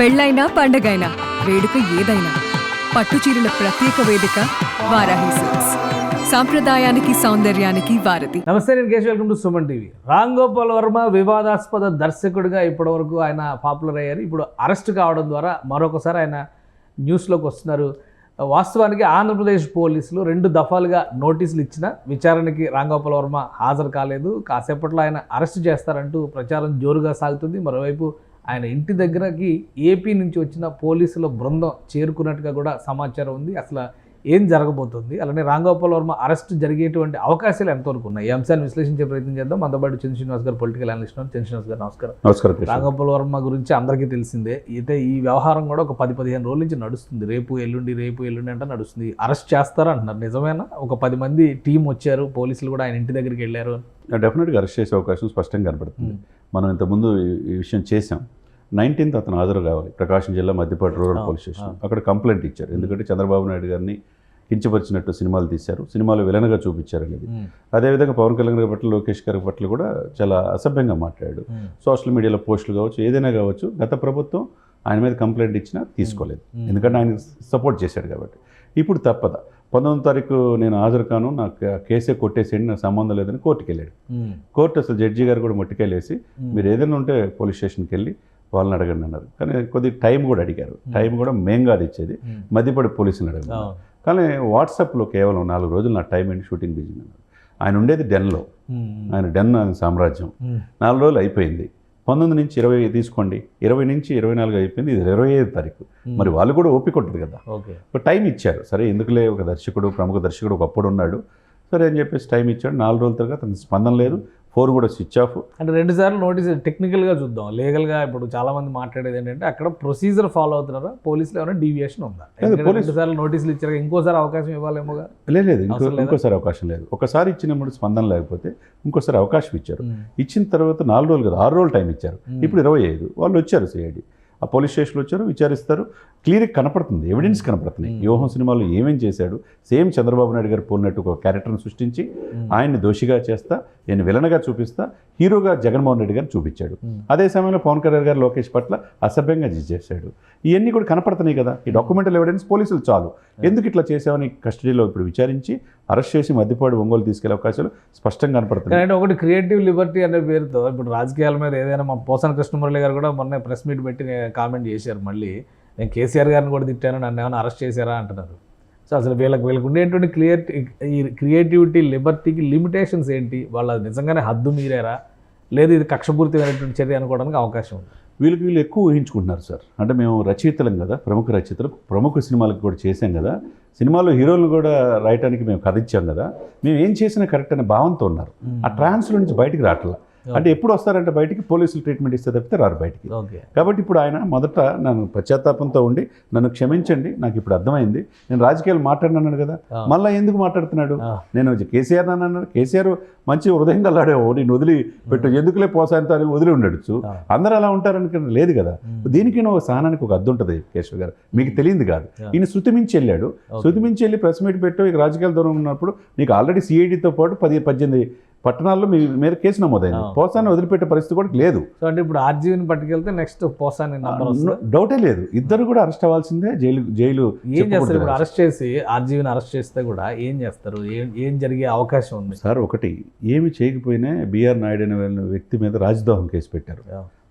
పెళ్ళైనా పండగైనా వేడుక ఏదైనా పట్టు చీరల ప్రత్యేక వేదిక వారాహి సిల్క్స్. సాంప్రదాయానికి సౌందర్యానికి వారధి. నమస్తే నేను Kesh welcome to Suman TV. Ram Gopal Varma వివాదాస్పద దర్శకుడిగా ఇప్పటివరకు ఆయన పాపులర్ అయ్యారు. ఇప్పుడు అరెస్ట్ కావడం ద్వారా మరొకసారి ఆయన న్యూస్లోకి వస్తున్నారు. వాస్తవానికి ఆంధ్రప్రదేశ్ పోలీసులు రెండు దఫాలుగా నోటీసులు ఇచ్చిన విచారణకి రాంగోపాల్ వర్మ హాజరు కాలేదు. కాసేపట్లో ఆయన అరెస్ట్ చేస్తారంటూ ప్రచారం జోరుగా సాగుతుంది. మరోవైపు ఆయన ఇంటి దగ్గరకి ఏపీ నుంచి వచ్చిన పోలీసుల బృందం చేరుకున్నట్టుగా కూడా సమాచారం ఉంది. అసలు ఏం జరగబోతుంది? అలానే రాంగోపాల్ వర్మ అరెస్ట్ జరిగేటువంటి అవకాశాలు ఎంతవరకు ఉన్నాయి. ఈ అంశాన్ని విశ్లేషించే ప్రయత్నం చేద్దాం. మనతో పాటు చంద్ర శ్రీనివాస్ గారు పొలిటికల్ అనలిస్ట్ ఉన్నారు. చంద్ర శ్రీనివాస్ గారు నమస్కారం. నమస్కారం రాంగోపాల్ వర్మ గురించి అందరికీ తెలిసిందే. అయితే ఈ వ్యవహారం కూడా ఒక పది పదిహేను రోజుల నుంచి నడుస్తుంది. రేపు ఎల్లుండి రేపు ఎల్లుండి అంటే నడుస్తుంది. అరెస్ట్ చేస్తారా అంటున్నారు. నిజమేనా? ఒక పది మంది టీం వచ్చారు. పోలీసులు కూడా ఆయన ఇంటి దగ్గరికి వెళ్ళారు. డెఫినెట్గా అరెస్ట్ చేసే అవకాశం స్పష్టంగా కనపడుతుంది. మనం ఇంతకుముందు ఈ విషయం చేసాం నైన్టీన్త్ అతను హాజరు కావాలి. ప్రకాశం జిల్లా మధ్యపాటి రూరల్ పోలీస్ స్టేషన్. అక్కడ కంప్లైంట్ ఇచ్చారు. ఎందుకంటే చంద్రబాబు నాయుడు గారిని కించపరిచినట్టు సినిమాలు తీశారు. సినిమాలు విలన్గా చూపించారు అనేది. అదేవిధంగా పవన్ కళ్యాణ్ గారి పట్ల లోకేష్ గారి పట్ల కూడా చాలా అసభ్యంగా మాట్లాడాడు. సోషల్ మీడియాలో పోస్టులు కావచ్చు ఏదైనా కావచ్చు గత ప్రభుత్వం ఆయన మీద కంప్లైంట్ ఇచ్చినా తీసుకోలేదు. ఎందుకంటే ఆయన సపోర్ట్ చేశాడు కాబట్టి. ఇప్పుడు తప్పద. పంతొమ్మిది తారీఖు నేను హాజరు కాను నాకు కేసే కొట్టేసేయండి నాకు సంబంధం లేదని కోర్టుకి వెళ్ళాడు కోర్టు అసలు జడ్జి గారు కూడా ముట్టికెళ్ళేసి మీరు ఏదైనా ఉంటే పోలీస్ స్టేషన్కి వెళ్ళి వాళ్ళని అడగండి అన్నారు. కానీ కొద్ది టైం కూడా అడిగారు. టైం కూడా మేం కాదు ఇచ్చేది. మధ్యపడి పోలీసులు అడగండి కానీ వాట్సాప్లో కేవలం నాలుగు రోజులు నా టైం ఏంటి? షూటింగ్ బిజీ అన్నారు. ఆయన ఉండేది డెన్లో. ఆయన డెన్ ఆయన సామ్రాజ్యం. నాలుగు రోజులు అయిపోయింది. పంతొమ్మిది నుంచి ఇరవై తీసుకోండి. ఇరవై నుంచి ఇరవై నాలుగు అయిపోయింది. ఇది ఇరవై ఐదు తారీఖు. మరి వాళ్ళు కూడా ఓపిక ఉంటుంది కదా. ఒక టైం ఇచ్చారు. సరే ఎందుకులే ఒక దర్శకుడు ప్రముఖ దర్శకుడు ఒకప్పుడు ఉన్నాడు. సరే అని చెప్పేసి టైం ఇచ్చాడు. నాలుగు రోజుల తర్వాత స్పందన లేదు. ఫోన్ కూడా స్విచ్ ఆఫ్. అంటే రెండు సార్లు నోటీస్ టెక్నికల్గా చూద్దాం. లీగల్గా ఇప్పుడు చాలా మంది మాట్లాడేది ఏంటంటే అక్కడ ప్రొసీజర్ ఫాలో అవుతున్నారా? పోలీసులు ఏమైనా డీవియేషన్ ఉందా? రెండు సార్లు నోటీసులు ఇచ్చారు ఇంకోసారి అవకాశం ఇవ్వాలేమోగా లేదు లేదు ఇంకో? ఇంకోసారి అవకాశం లేదు. ఒకసారి ఇచ్చినప్పుడు స్పందన లేకపోతే ఇంకోసారి అవకాశం ఇచ్చారు. ఇచ్చిన తర్వాత నాలుగు రోజులు కదా ఆరు రోజులు టైం ఇచ్చారు. ఇప్పుడు ఇరవై ఐదు వాళ్ళు వచ్చారు సిఐడి ఆ పోలీస్ స్టేషన్లో వచ్చారు విచారిస్తారు. క్లియర్గా కనపడుతుంది ఎవిడెన్స్ కనపడుతున్నాయి యోహం సినిమాలో ఏమేం చేశాడు? సేమ్ చంద్రబాబు నాయుడు గారు పోలినట్టు ఒక క్యారెక్టర్ని సృష్టించి ఆయన్ని దోషిగా చేస్తా నేను విలనగా చూపిస్తా హీరోగా జగన్మోహన్ రెడ్డి గారు చూపించాడు. అదే సమయంలో పవన్ కళ్యాణ్ గారు లోకేష్ పట్ల అసభ్యంగా చేశాడు. ఇవన్నీ కూడా కనపడుతున్నాయి కదా. ఈ డాక్యుమెంటల్ ఎవిడెన్స్ పోలీసులు చాలు. ఎందుకు ఇట్లా చేసామని కస్టడీలో ఇప్పుడు విచారించి అరెస్ట్ చేసి మధ్యపాడు ఒంగోలు తీసుకెళ్ళే అవకాశాలు స్పష్టంగా కనపడుతున్నాయి. కానీ ఒకటి క్రియేటివ్ లిబర్టీ అనే పేరుతో ఇప్పుడు రాజకీయాల మీద ఏదైనా మా పోసాన కృష్ణమురళి గారు కూడా మొన్న ప్రెస్ మీట్ పెట్టి కామెంట్ చేశారు మళ్ళీ. నేను కేసీఆర్ గారిని కూడా తిట్టాను నన్ను ఏమైనా అరెస్ట్ చేశారా అంటున్నారు. సో అసలు వీళ్ళకి వీళ్ళకి ఉండేటువంటి క్లియర్ ఈ క్రియేటివిటీ లిబర్టీకి లిమిటేషన్స్ ఏంటి? వాళ్ళ నిజంగానే హద్దు మీరారా? లేదు ఇది కక్షపూరితమైనటువంటి చర్య అనుకోవడానికి అవకాశం ఉంది. వీళ్ళకి వీళ్ళు ఎక్కువ ఊహించుకుంటున్నారు సార్. అంటే మేము రచయితలం కదా ప్రముఖ రచయితలు ప్రముఖ సినిమాలకు కూడా చేసాం కదా. సినిమాలో హీరోలు కూడా రాయటానికి మేము కథ ఇచ్చాం కదా. మేము ఏం చేసినా కరెక్ట్ అనే భావంతో ఉన్నారు. ఆ ట్రాన్స్లో నుంచి బయటికి రావట్లా. అంటే ఎప్పుడు వస్తారంటే బయటికి పోలీసులు ట్రీట్మెంట్ ఇస్తే తప్పితే రారు బయటికి. కాబట్టి ఇప్పుడు ఆయన మొదట నన్ను పశ్చాత్తాపంతో ఉండి నన్ను క్షమించండి నాకు ఇప్పుడు అర్థమైంది. నేను రాజకీయాలు మాట్లాడినాను కదా. మళ్ళీ ఎందుకు మాట్లాడుతున్నాడు. నేను కేసీఆర్ అని అన్నాడు కేసీఆర్ మంచి హృదయం గల్లాడేవో నేను వదిలి పెట్టు ఎందుకులే పోసాయంతో అని వదిలి ఉండొచ్చు. అందరూ అలా ఉంటారని లేదు కదా. దీనికి ఒక సహనానికి ఒక అద్దు ఉంటుంది కేశవ్ గారు. మీకు తెలియదు కాదు. ఈయన శృతి మించి వెళ్ళాడు. శృతి మించి వెళ్ళి ప్రెస్ మీట్ పెట్టు ఇక రాజకీయాల దూరం ఉన్నప్పుడు నీకు ఆల్రెడీ సిఐడితో పాటు పది పద్దెనిమిది పట్టణాల్లో మీ మీద కేసు నమోదైంది. పోసాన్ని వదిలిపెట్టే పరిస్థితి కూడా లేదు. అంటే ఇప్పుడు ఆర్జీవిని పట్టుకెళ్తే నెక్స్ట్ పోసాని డౌటే లేదు. ఇద్దరు కూడా అరెస్ట్ అవ్వాల్సిందే జైలు జైలు ఏం చేస్తారు? ఇప్పుడు. అరెస్ట్ చేసి ఆర్జీవిని అరెస్ట్ చేస్తే కూడా ఏం చేస్తారు? ఏం ఏం జరిగే అవకాశం ఉంది? సార్ ఒకటి ఏమి చేయకపోయినా బీఆర్ నాయుడు అనే వ్యక్తి మీద రాజద్రోహం కేసు పెట్టారు.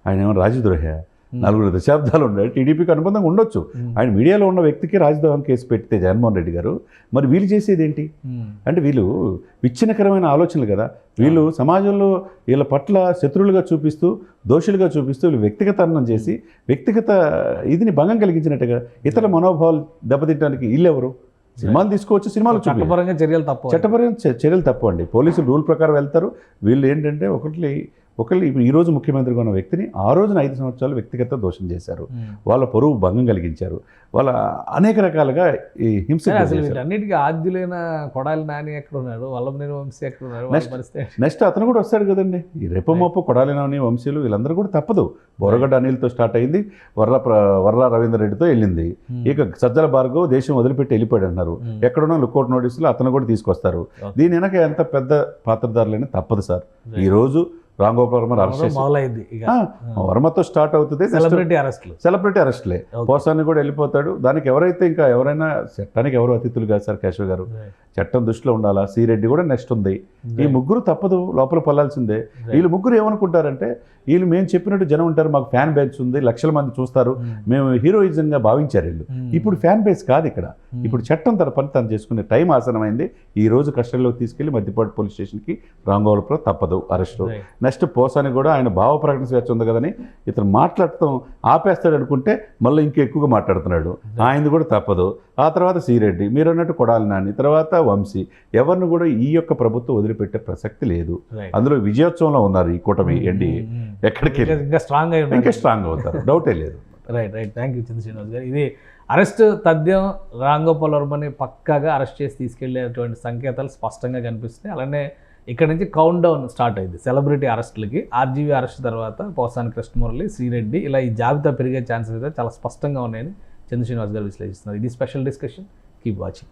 ఆయన ఏమో రాజద్రోహ. నలుగురు దశాబ్దాలు ఉన్నాయి టీడీపీకి అనుబంధంగా ఉండొచ్చు. ఆయన మీడియాలో ఉన్న వ్యక్తికి రాజద్రోహం కేసు పెడితే జగన్మోహన్ రెడ్డి గారు మరి వీళ్ళు చేసేది ఏంటి అంటే వీళ్ళు విచ్ఛిన్నకరమైన ఆలోచనలు కదా. వీళ్ళు సమాజంలో వీళ్ళ పట్ల శత్రువులుగా చూపిస్తూ దోషులుగా చూపిస్తూ వీళ్ళు వ్యక్తిగతనం చేసి వ్యక్తిగత ఇదిని భంగం కలిగించినట్టుగా ఇతర మనోభావాలు దెబ్బతింటానికి వీళ్ళెవరు? సినిమాలు తీసుకోవచ్చు సినిమాలు చట్టపరంగా చర్యలు తప్ప చట్టపరమైన చ- చర్యలు తప్పు అండి. పోలీసులు రూల్ ప్రకారం వెళ్తారు. వీళ్ళు ఏంటంటే ఒకటి ఒకళ్ళు ఇప్పుడు ఈ రోజు ముఖ్యమంత్రిగా ఉన్న వ్యక్తిని ఆ రోజున ఐదు సంవత్సరాలు వ్యక్తిగత దోషం చేశారు. వాళ్ళ పరువు భంగం కలిగించారు. వాళ్ళ అనేక రకాలుగా ఈ హింస. వీటన్నిటికీ ఆద్యులైన కొడాలి నాని ఎక్కడ ఉన్నాడు? వల్లభనేని వంశీ ఎక్కడ ఉన్నారు నెక్స్ట్ అతను కూడా వస్తాడు కదండి. ఈ రెప్పమొప్పు కొడాలినని వంశీయులు వీళ్ళందరూ కూడా తప్పదు. బొరగడ్డ అనిల్తో స్టార్ట్ అయింది. వర్ల వర్ల రవీంద్ర రెడ్డితో వెళ్ళింది. ఇక సజ్జల భార్గవ్ దేశం వదిలిపెట్టి వెళ్ళిపోయాడు అన్నారు. ఎక్కడున్నా లుకౌట్ నోటీసులు అతను కూడా తీసుకొస్తారు. దీని వెనక ఎంత పెద్ద పాత్రధారులైనా తప్పదు సార్. ఈ రోజు రామ్ గోపాల్ వర్మ అరెస్ట్ ఇక. వర్మతో స్టార్ట్ అవుతుంది. సెలబ్రిటీ అరెస్ట్లు సెలబ్రిటీ అరెస్ట్లే. పోసాన్ని కూడా వెళ్ళిపోతాడు. దానికి ఎవరైతే ఇంకా ఎవరైనా చట్టానికి ఎవరు అతిథులు కాదు సార్ కేశవ్ గారు. చట్టం దృష్టిలో ఉండాలా? సిరెడ్డి కూడా నెక్స్ట్ ఉంది. ఈ ముగ్గురు తప్పదు లోపల పల్లాల్సిందే వీళ్ళు ముగ్గురు ఏమనుకుంటారంటే వీళ్ళు మేము చెప్పినట్టు జనం ఉంటారు మాకు ఫ్యాన్ బేస్ ఉంది లక్షల మంది చూస్తారు మేము హీరోయిజంగా భావించారు వీళ్ళు. ఇప్పుడు ఫ్యాన్ బేస్ కాదు ఇక్కడ. ఇప్పుడు చట్టం తన పని తను చేసుకునే టైం ఆసనమైంది. ఈ రోజు కస్టడీలోకి తీసుకెళ్ళి మధ్యపాటు పోలీస్ స్టేషన్కి రాంగోలపురం తప్పదు అరెస్ట్. నెక్స్ట్ పోసాని కూడా ఆయన భావ ప్రకటన స్వేచ్ఛ ఉంది కదని ఇతను మాట్లాడటం ఆపేస్తాడు అనుకుంటే మళ్ళీ ఇంకా ఎక్కువగా మాట్లాడుతున్నాడు ఆయనది కూడా తప్పదు. ఆ తర్వాత సిరెడ్డి మీరు అన్నట్టు కొడాలి నాని. తర్వాత వంశీ. ఎవరిని కూడా ఈ యొక్క ప్రభుత్వం వదిలిపెట్టే ప్రసక్తి లేదు. అందులో విజయోత్సవంలో ఉన్నారు ఈ కూటమి ఎన్డీఏ ఎక్కడికి వెళ్ళి? ఇంకా స్ట్రాంగ్ ఇంకా స్ట్రాంగ్ అవుతారు డౌటే లేదు. Right right thank you Chandra Srinivas గారు. ఇది అరెస్ట్ తథ్యం రాంగోపాల్ వర్మని పక్కాగా అరెస్ట్ చేసి తీసుకెళ్ళేటువంటి సంకేతాలు స్పష్టంగా కనిపిస్తున్నాయి. అలానే ఇక్కడ నుంచి కౌంట్ డౌన్ స్టార్ట్ అయింది. సెలబ్రిటీ అరెస్టులకి ఆర్జీవీ అరెస్ట్ తర్వాత పోసాని కృష్ణమురళి శ్రీరెడ్డి ఇలా ఈ జాబితా పెరిగే ఛాన్సెస్ అయితే చాలా స్పష్టంగా ఉన్నాయని చంద్ర శ్రీనివాస్ గారు విశ్లేషిస్తున్నారు. ఇది స్పెషల్ డిస్కషన్ కీప్ వాచింగ్